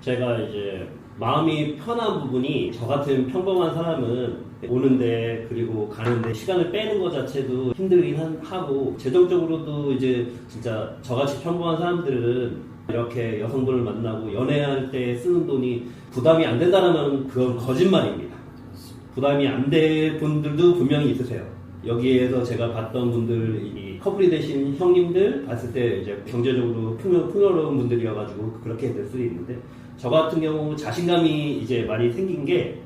제가 이제 마음이 편한 부분이 저 같은 평범한 사람은 오는데 그리고 가는데 시간을 빼는 것 자체도 힘들긴 한- 하고 재정적으로도 이제 진짜 저같이 평범한 사람들은 이렇게 여성분을 만나고 연애할 때 쓰는 돈이 부담이 안 된다면 그건 거짓말입니다. 부담이 안 될 분들도 분명히 있으세요. 여기에서 제가 봤던 분들, 이 커플이 되신 형님들 봤을 때 이제 경제적으로 풍요, 풍요로운 분들이어가지고 그렇게 될 수도 있는데 저 같은 경우 자신감이 이제 많이 생긴 게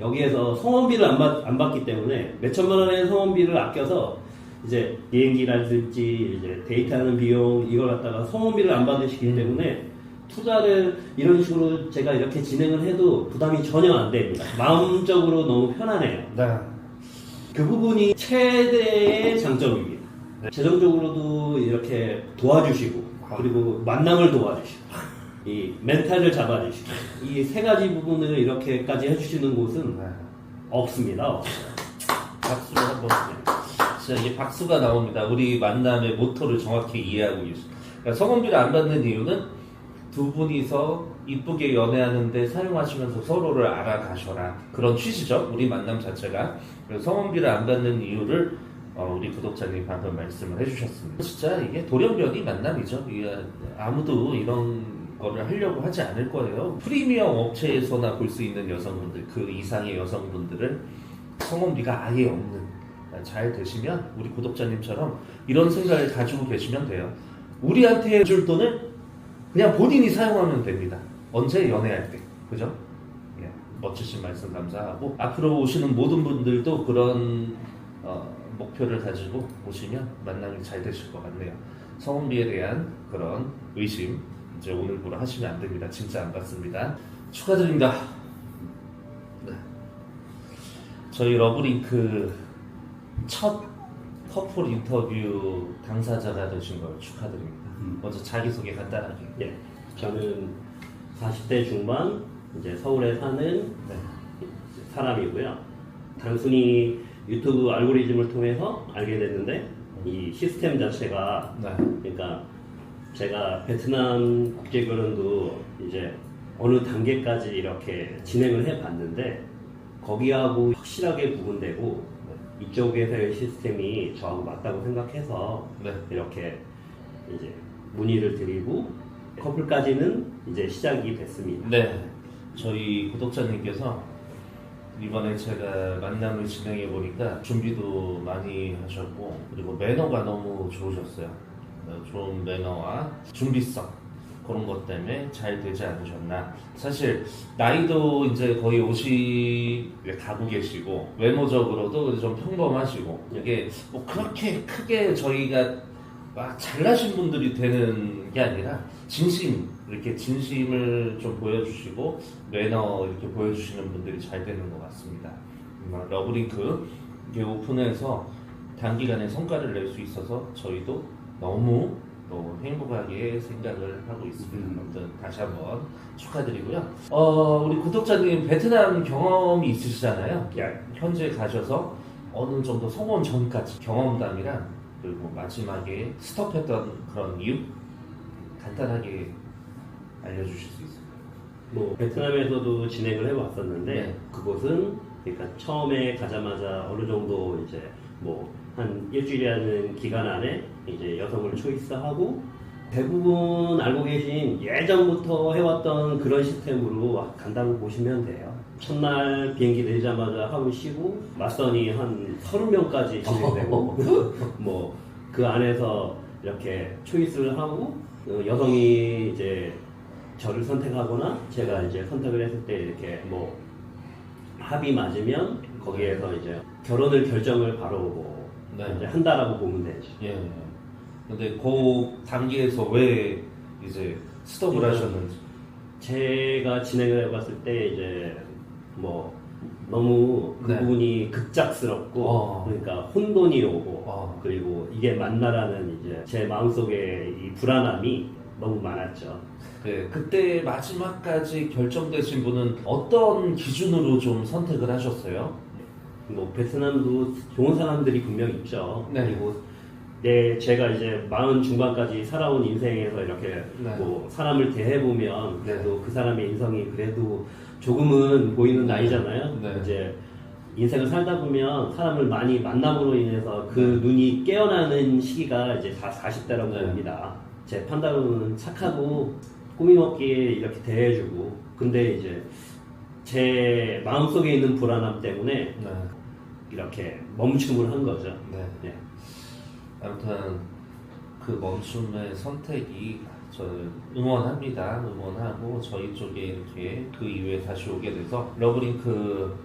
여기에서 성원비를 안, 받, 안 받기 때문에 몇 천만 원의 성원비를 아껴서 이제 비행기라든지 이제 데이트하는 비용 이걸 갖다가 성원비를 안 받으시기 때문에 투자를 이런 식으로 제가 이렇게 진행을 해도 부담이 전혀 안 됩니다. 마음적으로 너무 편안해요. 네. 그 부분이 최대의 장점입니다. 재정적으로도 이렇게 도와주시고 그리고 만남을 도와주시고 이 멘탈을 잡아주시고 이 세 가지 부분을 이렇게까지 해주시는 곳은 네. 없습니다. 없어요. 박수를 한번. 진짜 이게 박수가 나옵니다. 우리 만남의 모토를 정확히 이해하고 계십니다. 그러니까 성원비를 안 받는 이유는 두 분이서 이쁘게 연애하는데 사용하시면서 서로를 알아가셔라. 그런 취지죠. 우리 만남 자체가. 그래서 성원비를 안 받는 이유를 어, 우리 구독자님 방금 말씀을 해주셨습니다. 진짜 이게 돌연변이 만남이죠. 이게 아무도 이런 거를 하려고 하지 않을 거예요. 프리미엄 업체에서나 볼 수 있는 여성분들, 그 이상의 여성분들은 성원비가 아예 없는 잘 되시면 우리 구독자님처럼 이런 생각을 가지고 계시면 돼요. 우리한테 줄 돈을 그냥 본인이 사용하면 됩니다. 언제 연애할 때, 그죠? 예, 멋지신 말씀 감사하고 앞으로 오시는 모든 분들도 그런 어, 목표를 가지고 오시면 만남이 잘 되실 것 같네요. 성원비에 대한 그런 의심 이제 오늘부로 하시면 안 됩니다. 진짜 안 받습니다. 축하드립니다. 네. 저희 러브링크 첫 커플 인터뷰 당사자가 되신 걸 축하드립니다. 음. 먼저 자기소개 간단하게. 예, 저는 40대 중반 이제 서울에 사는 네. 사람이고요. 단순히 유튜브 알고리즘을 통해서 알게 됐는데 이 시스템 자체가 네. 그러니까 제가 베트남 국제결혼도 이제 어느 단계까지 이렇게 진행을 해 봤는데 거기하고 확실하게 구분되고 이쪽에서의 시스템이 저하고 맞다고 생각해서 네. 이렇게 이제 문의를 드리고 커플까지는 이제 시작이 됐습니다. 네. 저희 구독자님께서 이번에 제가 만남을 진행해 보니까 준비도 많이 하셨고 그리고 매너가 너무 좋으셨어요. 어, 좋은 매너와 준비성 그런 것 때문에 잘 되지 않으셨나. 사실 나이도 이제 거의 50에 가고 계시고 외모적으로도 좀 평범하시고 이게 뭐 그렇게 크게 저희가 막 잘나신 분들이 되는 게 아니라 진심 이렇게 진심을 좀 보여주시고 매너 이렇게 보여주시는 분들이 잘 되는 것 같습니다. 음, 러브링크 이게 오픈해서 단기간에 성과를 낼 수 있어서 저희도 너무 너무 행복하게 생각을 하고 있습니다. 음. 아무튼 다시 한번 축하드리고요. 어, 우리 구독자님 베트남 경험이 있으시잖아요. 예. 현재 가셔서 어느 정도 성원 전까지 경험담이랑 그리고 마지막에 스톱했던 그런 이유 간단하게 알려주실 수 있을까요? 뭐 베트남에서도 진행을 해왔었는데 네. 그곳은 그러니까 처음에 가자마자 어느 정도 이제 뭐 한 일주일이라는 기간 안에 이제 여성을 초이스하고 대부분 알고 계신 예전부터 해왔던 그런 시스템으로 간다고 보시면 돼요. 첫날 비행기 내리자마자 하루 쉬고 맞선이 한 30명까지 진행되고 뭐 그 안에서 이렇게 초이스를 하고 어, 여성이 이제 저를 선택하거나 제가 이제 선택을 했을 때 이렇게 뭐 합이 맞으면 거기에서 이제 결혼을 결정을 바로 뭐 네. 이제 한다라고 보면 되죠. 예. 근데 그 단계에서 왜 이제 스톱을 그러니까 하셨는지. 제가 진행을 해봤을 때 이제 뭐 너무 그 네. 부분이 급작스럽고 어. 그러니까 혼돈이 오고 어. 그리고 이게 맞나라는 이제 제 마음속에 이 불안함이 너무 많았죠. 네, 그때 마지막까지 결정되신 분은 어떤 기준으로 좀 선택을 하셨어요? 뭐 베트남도 좋은 사람들이 분명 있죠. 네. 그리고 내 제가 이제 마흔 중반까지 살아온 인생에서 이렇게 네. 뭐 사람을 대해 보면 네. 그래도 그 사람의 인성이 그래도 조금은 보이는 나이잖아요. 네. 이제 인생을 살다 보면 사람을 많이 만남으로 인해서 그 네. 눈이 깨어나는 시기가 이제 다 40대라고 네. 봅니다. 제 판단으로는 착하고 꾸미먹기에 이렇게 대해주고 근데 이제 제 마음속에 있는 불안함 때문에 네. 이렇게 멈춤을 한 거죠. 네. 네. 아무튼 그 멈춤의 선택이 저는 응원합니다. 응원하고 저희 쪽에 이렇게 그 이후에 다시 오게 돼서 러브링크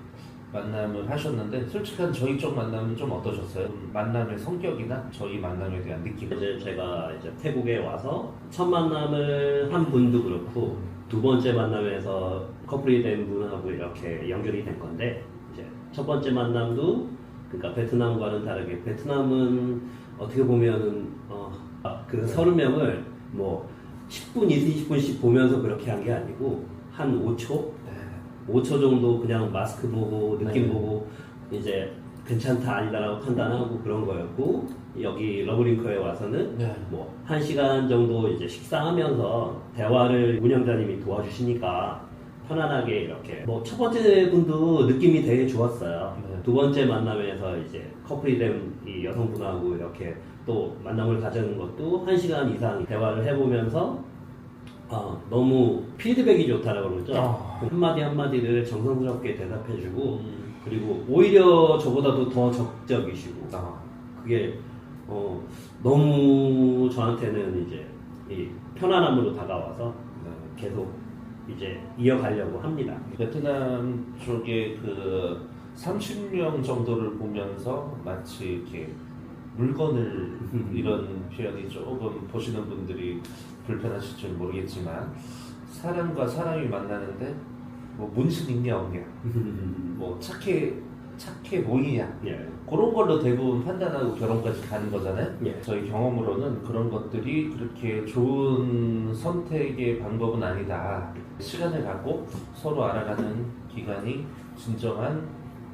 만남을 하셨는데 솔직한 저희 쪽 만남은 좀 어떠셨어요? 만남의 성격이나 저희 만남에 대한 느낌? 이제 제가 이제 태국에 와서 첫 만남을 한 분도 그렇고 두 번째 만남에서 커플이 된 분하고 이렇게 연결이 된 건데 이제 첫 번째 만남도 그러니까 베트남과는 다르게 베트남은 어떻게 보면은 어, 그 서른 명을 뭐 10분, 20분씩 보면서 그렇게 한 게 아니고 한 5초, 네. 5초 정도 그냥 마스크 보고 느낌 네. 보고 이제 괜찮다 아니다라고 판단하고 그런 거였고 여기 러브링커에 와서는 네. 뭐한 시간 정도 이제 식사하면서 대화를 운영자님이 도와주시니까 편안하게 이렇게 뭐 첫 번째 분도 느낌이 되게 좋았어요. 네. 두 번째 만남에서 이제 커플이 된 이 여성분하고 이렇게 또 만남을 가지는 것도 한 시간 이상 대화를 해보면서 어, 너무 피드백이 좋다라고 그러죠. 아. 한마디 한마디를 정성스럽게 대답해주고 음. 그리고 오히려 저보다도 더 적극적이시고 아. 그게 어, 너무 저한테는 이제 이 편안함으로 다가와서 네. 계속 이제 이어가려고 합니다. 베트남 쪽에 그 30명 정도를 보면서 마치 이렇게 물건을 이런 표현이 조금 보시는 분들이 불편하실지 모르겠지만 사람과 사람이 만나는데 뭐 문신 있냐 없냐 뭐 착해 착해 보이냐 예. 그런 걸로 대부분 판단하고 결혼까지 가는 거잖아요. 예. 저희 경험으로는 그런 것들이 그렇게 좋은 선택의 방법은 아니다. 시간을 갖고 서로 알아가는 기간이 진정한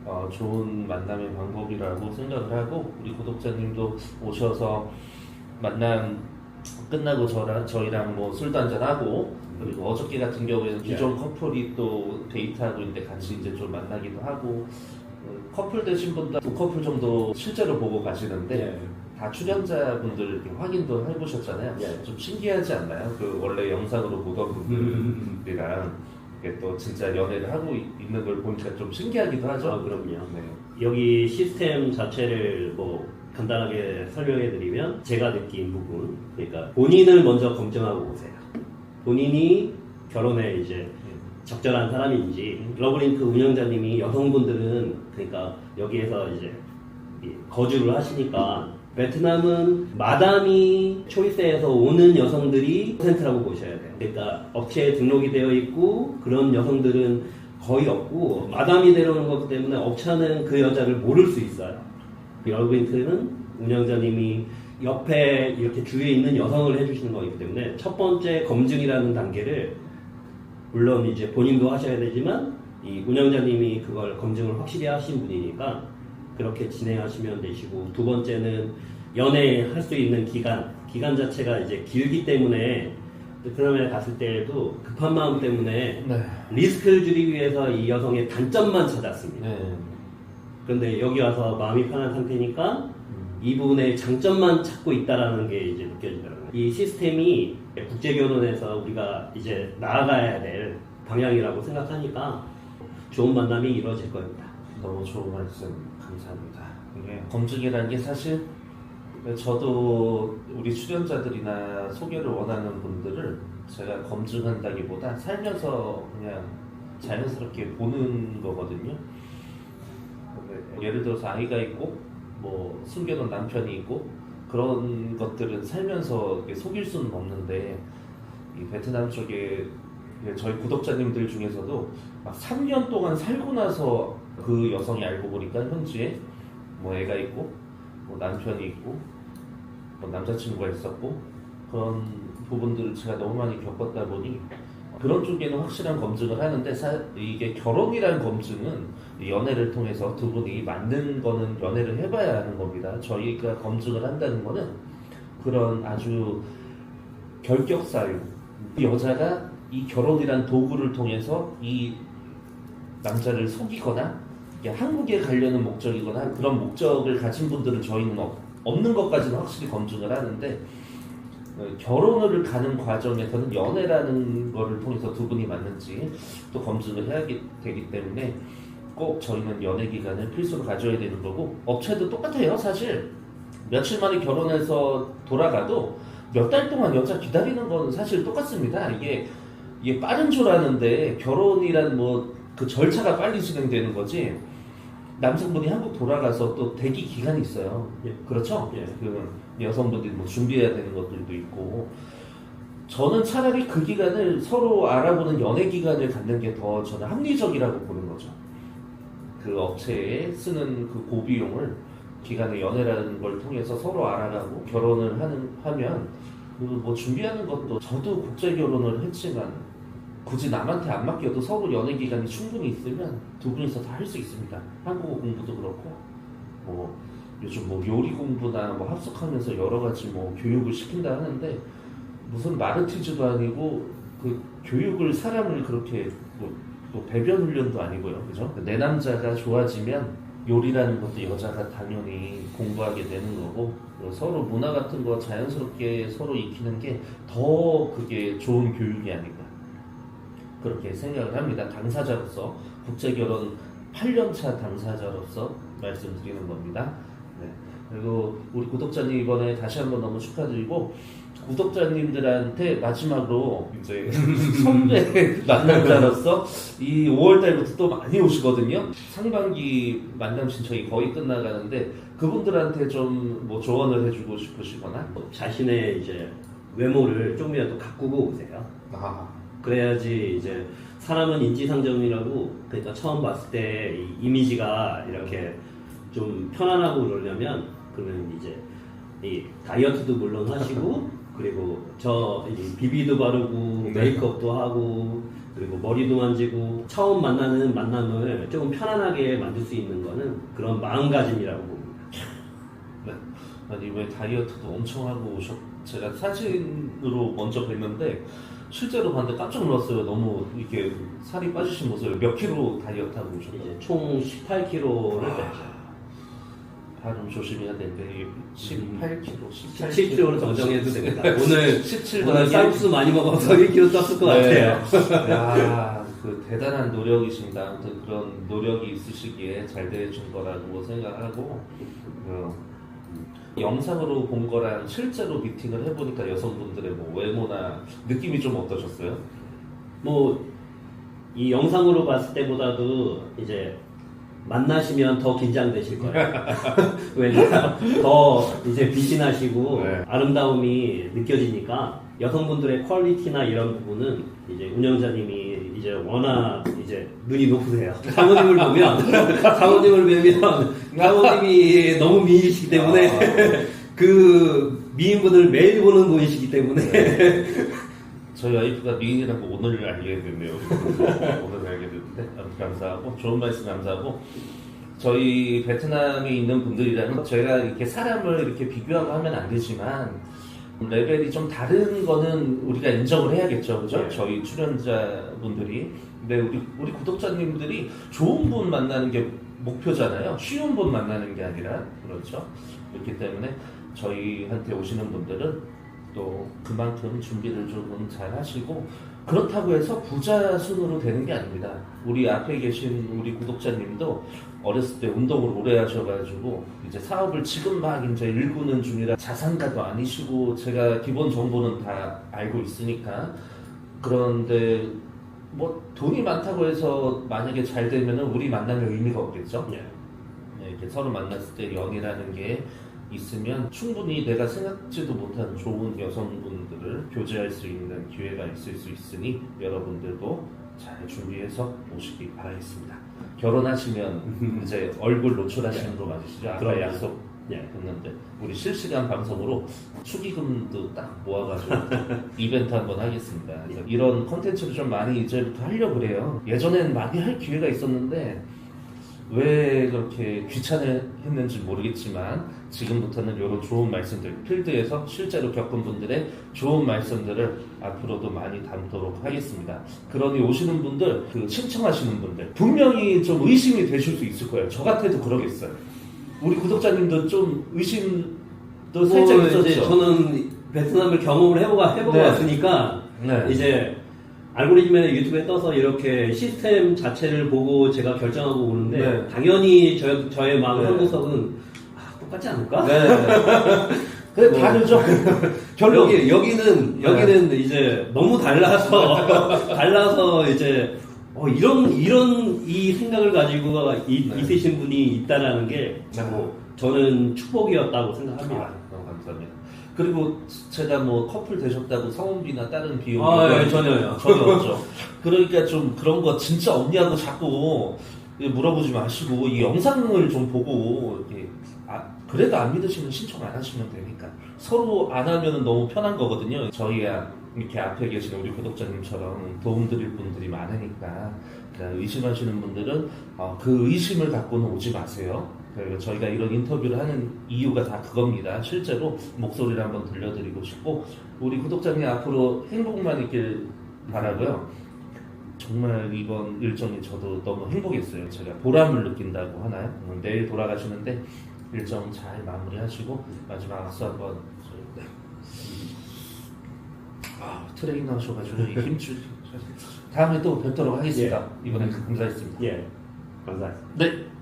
어, 좋은 만남의 방법이라고 생각을 하고 우리 구독자님도 오셔서 만남 끝나고 저랑 저희랑 뭐 술도 한잔 하고 그리고 어저께 같은 경우에는 기존 커플이 또 데이트하고 있는데 같이 이제 좀 만나기도 하고 어, 커플 되신 분도 두 커플 정도 실제로 보고 가시는데 예. 다 출연자분들 이렇게 확인도 해보셨잖아요. 예. 좀 신기하지 않나요? 그 원래 영상으로 보던 분들이랑 이게 또 진짜 연애를 하고 있- 있는 걸 보니까 좀 신기하기도 하죠. 아, 그럼요. 네. 여기 시스템 자체를 뭐 간단하게 설명해 드리면 제가 느낀 부분 그러니까 본인을 먼저 검증하고 오세요. 본인이 결혼에 이제 적절한 사람인지 러브링크 운영자님이 여성분들은 그러니까 여기에서 이제 이 거주를 하시니까 베트남은 마담이 초이스에서 오는 여성들이 퍼센트라고 보셔야 돼요. 그러니까 업체에 등록이 되어 있고 그런 여성들은 거의 없고 마담이 데려오는 거기 때문에 업체는 그 여자를 모를 수 있어요. 러브링크는 운영자님이 옆에 이렇게 주위에 있는 여성을 해주시는 거기 때문에 첫 번째 검증이라는 단계를 물론 이제 본인도 하셔야 되지만 이 운영자님이 그걸 검증을 확실히 하신 분이니까 그렇게 진행하시면 되시고 두 번째는 연애할 수 있는 기간 기간 자체가 이제 길기 때문에 베트남에 갔을 때에도 급한 마음 때문에 네. 리스크를 줄이기 위해서 이 여성의 단점만 찾았습니다. 네. 그런데 여기 와서 마음이 편한 상태니까 이분의 장점만 찾고 있다라는 게 이제 느껴지더라고요. 이 시스템이 국제 결혼에서 우리가 이제 나아가야 될 방향이라고 생각하니까 좋은 만남이 이루어질 겁니다. 너무 좋은 말씀 감사합니다. 이게 검증이라는 게 사실 저도 우리 출연자들이나 소개를 원하는 분들을 제가 검증한다기보다 살면서 그냥 자연스럽게 보는 거거든요. 예를 들어서 아이가 있고 뭐 숨겨놓은 남편이 있고 그런 것들은 살면서 속일 수는 없는데 이 베트남 쪽에 저희 구독자님들 중에서도 막 3년 동안 살고 나서 그 여성이 알고 보니까 현지에 뭐 애가 있고 뭐 남편이 있고 뭐 남자친구가 있었고 그런 부분들을 제가 너무 많이 겪었다 보니 그런 쪽에는 확실한 검증을 하는데 사- 이게 결혼이라는 검증은 연애를 통해서 두 분이 맞는 거는 연애를 해봐야 하는 겁니다. 저희가 검증을 한다는 거는 그런 아주 결격 사유 이 여자가 이 결혼이란 도구를 통해서 이 남자를 속이거나 이게 한국에 가려는 목적이거나 그런 목적을 가진 분들은 저희는 없, 없는 것까지는 확실히 검증을 하는데 어, 결혼을 가는 과정에서는 연애라는 거를 통해서 두 분이 맞는지 또 검증을 해야 기- 되기 때문에 꼭 저희는 연애 기간을 필수로 가져야 되는 거고 업체도 똑같아요 사실. 며칠 만에 결혼해서 돌아가도 몇 달 동안 여자 기다리는 건 사실 똑같습니다. 이게 이게 빠른 줄 아는데 결혼이란 뭐 그 절차가 빨리 진행되는 거지 남성분이 한국 돌아가서 또 대기 기간이 있어요 예. 그렇죠 예. 그 여성분들이 뭐 준비해야 되는 것들도 있고 저는 차라리 그 기간을 서로 알아보는 연애 기간을 갖는 게 더 저는 합리적이라고 보는 거죠. 그 업체에 쓰는 그 고비용을 기간의 연애라는 걸 통해서 서로 알아가고 결혼을 하는 하면 그 뭐 준비하는 것도 저도 국제 결혼을 했지만 굳이 남한테 안 맡겨도 서로 연애 기간이 충분히 있으면 두 분이서 다 할 수 있습니다. 한국어 공부도 그렇고 뭐 요즘 뭐 요리 공부나 뭐 합숙하면서 여러 가지 뭐 교육을 시킨다 하는데 무슨 마르티즈도 아니고 그 교육을 사람을 그렇게 뭐, 뭐 배변 훈련도 아니고요, 그죠? 내 남자가 좋아지면 요리라는 것도 여자가 당연히 공부하게 되는 거고 뭐 서로 문화 같은 거 자연스럽게 서로 익히는 게 더 그게 좋은 교육이 아닌가 그렇게 생각을 합니다. 당사자로서 국제 결혼 8년차 당사자로서 말씀드리는 겁니다. 네. 그리고 우리 구독자님 이번에 다시 한번 너무 축하드리고 구독자님들한테 마지막으로 이제 선배 만남자로서 이 5월 달부터 또 많이 오시거든요. 상반기 만남 신청이 거의 끝나가는데 그분들한테 좀 뭐 조언을 해주고 싶으시거나 자신의 이제 외모를 조금이라도 가꾸고 오세요. 아, 그래야지 이제 사람은 인지상정이라고 그러니까 처음 봤을 때 이 이미지가 이렇게 좀 편안하고 그러려면 그러면 이제 이 다이어트도 물론 하시고 그리고 저 비비도 바르고 네. 메이크업도 하고 그리고 머리도 만지고 처음 만나는 만남을 조금 편안하게 만들 수 있는 거는 그런 마음가짐이라고 봅니다. 아니 왜 다이어트도 엄청 하고 오셨 제가 사진으로 먼저 뵀는데 실제로 봤는데 깜짝 놀랐어요. 너무 이렇게 살이 빠지신 모습을 몇 킬로 다이어트 하고. 이제 총 18kg를 아. 발음 조심해야 되는데 18kg, 17kg로 정정해도 됩니다. 오늘 17 오늘 쌀국수 많이 먹어서 1kg 떴을 것 네. 같아요. 야, 그 대단한 노력이십니다. 아무튼 그런 노력이 있으시기에 잘 되신 거라고 생각하고 그, 영상으로 본 거랑 실제로 미팅을 해보니까 여성분들의 뭐 외모나 느낌이 좀 어떠셨어요? 뭐 이 영상으로 봤을 때보다도 이제 만나시면 더 긴장되실 거예요. 왜냐 더 이제 빛이 나시고 네. 아름다움이 느껴지니까 여성분들의 퀄리티나 이런 부분은 이제 운영자님이 이제 워낙 이제 눈이 높으세요. 사모님을 보면 사모님을 보면 사모님이 너무 미인이시기 때문에 아, 그 미인분을 매일 보는 분이시기 때문에 저희 와이프가 미인이라고 오늘 알게 됐네요. 오늘 알게 됐는데 아무튼 감사하고 좋은 말씀 감사하고 저희 베트남에 있는 분들이라면 저희가 이렇게 사람을 이렇게 비교하고 하면 안 되지만 레벨이 좀 다른 거는 우리가 인정을 해야겠죠, 그죠? 네. 저희 출연자분들이 근데 우리 우리 구독자님들이 좋은 분 만나는 게 목표잖아요. 쉬운 분 만나는 게 아니라 그렇죠. 그렇기 때문에 저희한테 오시는 분들은 또 그만큼 준비를 조금 잘 하시고 그렇다고 해서 부자 순으로 되는 게 아닙니다. 우리 앞에 계신 우리 구독자님도 어렸을 때 운동을 오래 하셔가지고 이제 사업을 지금 막 이제 일구는 중이라 자산가도 아니시고 제가 기본 정보는 다 알고 있으니까 그런데 뭐 돈이 많다고 해서 만약에 잘 되면은 우리 만나면 의미가 없겠죠. 예. 네, 이렇게 서로 만났을 때 연이라는 게 있으면 충분히 내가 생각지도 못한 좋은 여성분들을 교제할 수 있는 기회가 있을 수 있으니 여러분들도 잘 준비해서 오시기 바라겠습니다. 결혼하시면 이제 얼굴 노출하시는 거 맞으시죠? 아까 그럼요. 약속 예. 했는데 우리 실시간 방송으로 축의금도 딱 모아가지고 이벤트 한번 하겠습니다. 그래서 이런 컨텐츠를 좀 많이 이제부터 하려고 그래요. 예전에는 많이 할 기회가 있었는데 왜 그렇게 귀찮아 했는지 모르겠지만 지금부터는 이런 좋은 말씀들 필드에서 실제로 겪은 분들의 좋은 말씀들을 앞으로도 많이 담도록 하겠습니다. 그러니 오시는 분들 그 신청하시는 분들 분명히 좀 의심이 되실 수 있을 거예요. 저 같아도 그러겠어요. 우리 구독자님도 좀 의심도 살짝 뭐 있었죠. 저는 베트남을 경험을 해보고 해보고 네. 왔으니까 네. 이제 알고리즘에 유튜브에 떠서 이렇게 시스템 자체를 보고 제가 결정하고 오는데 네. 당연히 저, 저의 마음 네. 한구석은 아, 똑같지 않을까? 네. 근데 뭐. 다르죠. 결론. 여기 여기는 네. 여기는 이제 너무 달라서 달라서 이제 어, 이런 이런 이 생각을 가지고 이, 네. 있으신 분이 있다라는 게 네. 뭐 저는 축복이었다고 생각합니다. 아, 너무 감사합니다. 그리고 제가 뭐 커플 되셨다고 성원비나 다른 비용 아, 예, 전혀요. 전혀 없죠. 그러니까 좀 그런 거 진짜 없냐고 자꾸 물어보지 마시고 이 영상을 좀 보고 이렇게 아, 그래도 안 믿으시면 신청 안 하시면 되니까 서로 안 하면 너무 편한 거거든요. 저희야 이렇게 앞에 계시는 우리 구독자님처럼 도움드릴 분들이 많으니까 그냥 의심하시는 분들은 어, 그 의심을 갖고는 오지 마세요. 그리고 저희가 이런 인터뷰를 하는 이유가 다 그겁니다. 실제로 목소리를 한번 들려드리고 싶고 우리 구독자님 앞으로 행복만 있길 바라고요. 정말 이번 일정이 저도 너무 행복했어요. 제가 보람을 느낀다고 하나요? 음, 내일 돌아가시는데 일정 잘 마무리하시고 마지막 악수 한번 네. 아 트레이너 하셔가지고 이 힘줄 다음에 또 뵙도록 하겠습니다. 이번에 감사했습니다. 예, 감사합니다. 네.